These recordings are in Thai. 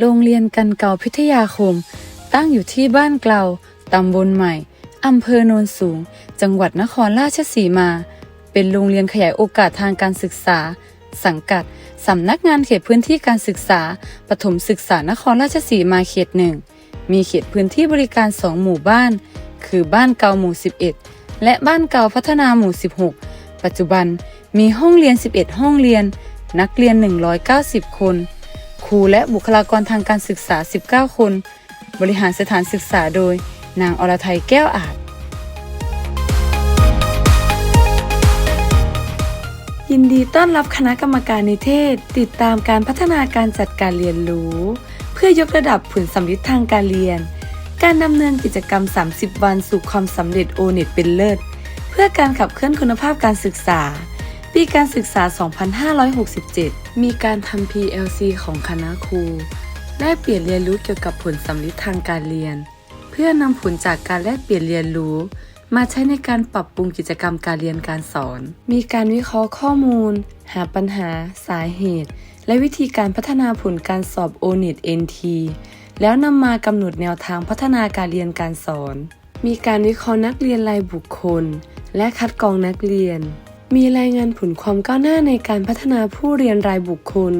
โรงเรียนกันเก่าพิทยาคม ตั้งอยู่ที่บ้านเกลาตำบลใหม่ อำเภอโนนสูง จังหวัดนครราชสีมา เป็นโรงเรียนขยายโอกาสทางการศึกษา สังกัด สำนักงานเขตพื้นที่การศึกษา ปฐมศึกษานครราชสีมาเขตหนึ่ง มีเขตพื้นที่บริการ2หมู่บ้าน คือบ้านเก่าหมู่ 11 และบ้านเก่าพัฒนาหมู่ 16 ปัจจุบันมีห้องเรียน 11 ห้องเรียน นักเรียน 190 คน ครูและบุคลากรทางการศึกษา 19 คน บริหารสถานศึกษาโดย นางอรไทยแก้วอาจ ยินดีต้อนรับคณะกรรมการนิเทศ ติดตามการพัฒนาการจัดการเรียนรู้ เพื่อยกระดับผลสำลิดทางการเรียน การดำเนินกิจกรรม 30 วันสู่ความสำเร็จโอเน็ตเป็นเลิศ เพื่อการขับเคลื่อนคุณภาพการศึกษา ปีการศึกษา 2567 มีการทำ PLC ของคณะครู ได้เปลี่ยนเรียนรู้เกี่ยวกับผลสำลิดทางการเรียน เพื่อนำผลจากการแลกเปลี่ยนเรียนรู้ มาใช้ในการปรับปรุงกิจกรรมการเรียนการสอน มีการวิเคราะห์ข้อมูล หาปัญหา สาเหตุ และวิธีการพัฒนาผลการสอบ o n e t NT แล้วนำมากำหนดแนวทางพัฒนาการเรียนการสอน มีการวิเคราะห์นักเรียนรายบุคคล และคัดกรองนักเรียน มีรายงานผลความก้าวหน้าในการพัฒนาผู้เรียนรายบุคคล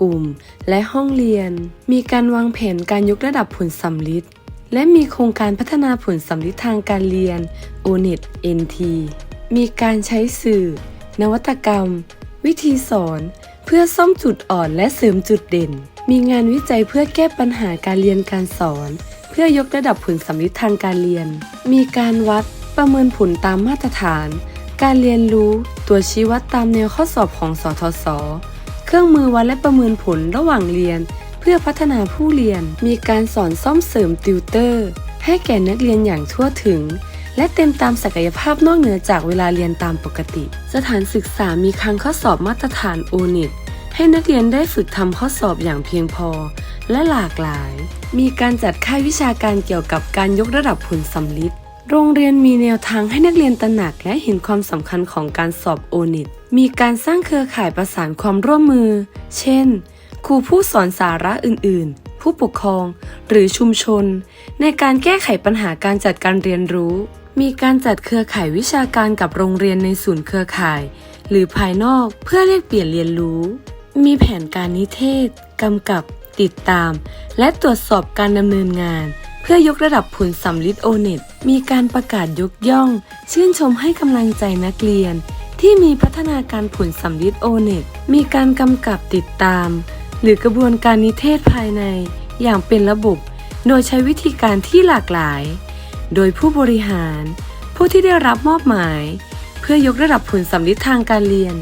กลุ่ม และห้องเรียน มีการวางแผนการยกระดับผลสำลิดและมีโครงการพัฒนาผลสำลิดทางการเรียน o n e t NT มีการใช้สื่อ นวัตกรรม วิธีสอน เพื่อซ่อมจุดอ่อนและเสริมจุดเด่น มีงานวิจัยเพื่อแก้ปัญหาการเรียนการสอน เพื่อยกระดับผลสำลิดทางการเรียน มีการวัดประเมินผลตามมาตรฐาน การเรียนรู้ตัวชี้วัดตามแนวข้อสอบของสทศ เครื่องมือวัดและประเมินผลระหว่างเรียน เพื่อพัฒนาผู้เรียน มีการสอนซ่อมเสริมติวเตอร์ ให้แก่นักเรียนอย่างทั่วถึง และเต็มตามศักยภาพนอกเหนือจากเวลาเรียนตามปกติ สถานศึกษามีคลังข้อสอบมาตรฐานโอนิตให้นักเรียนได้ฝึกทำข้อสอบอย่างเพียงพอ และหลากหลาย มีการจัดค่ายวิชาการเกี่ยวกับการยกระดับผลสำลิด โรงเรียนมีแนวทางให้นักเรียนตระหนักและเห็นความสำคัญของการสอบโอนิตมีการสร้างเครือข่ายประสานความร่วมมือ เช่น ครูผู้สอนสาระอื่น ๆ ผู้ปกครอง หรือชุมชน ในการแก้ไขปัญหาการจัดการเรียนรู้ มีการจัดเครือข่ายวิชาการกับโรงเรียนในศูนย์เครือข่าย หรือภายนอกเพื่อเรียกเปลี่ยนเรียนรู้ มีแผนการนิเทศ กำกับ ติดตาม และตรวจสอบการดำเนินงาน เพื่อยกระดับผลสำลิดโอเน็ตมีการประกาศยกย่อง ชื่นชมให้กำลังใจนักเรียน ที่มีพัฒนาการผลสำลิดโอเน็ตมีการกำกับติดตาม หรือกระบวนการนิเทศภายใน อย่างเป็นระบบ โดยใช้วิธีการที่หลากหลาย โดยผู้บริหาร ผู้ที่ได้รับมอบหมาย เพื่อยกระดับผลสำลิดทางการเรียน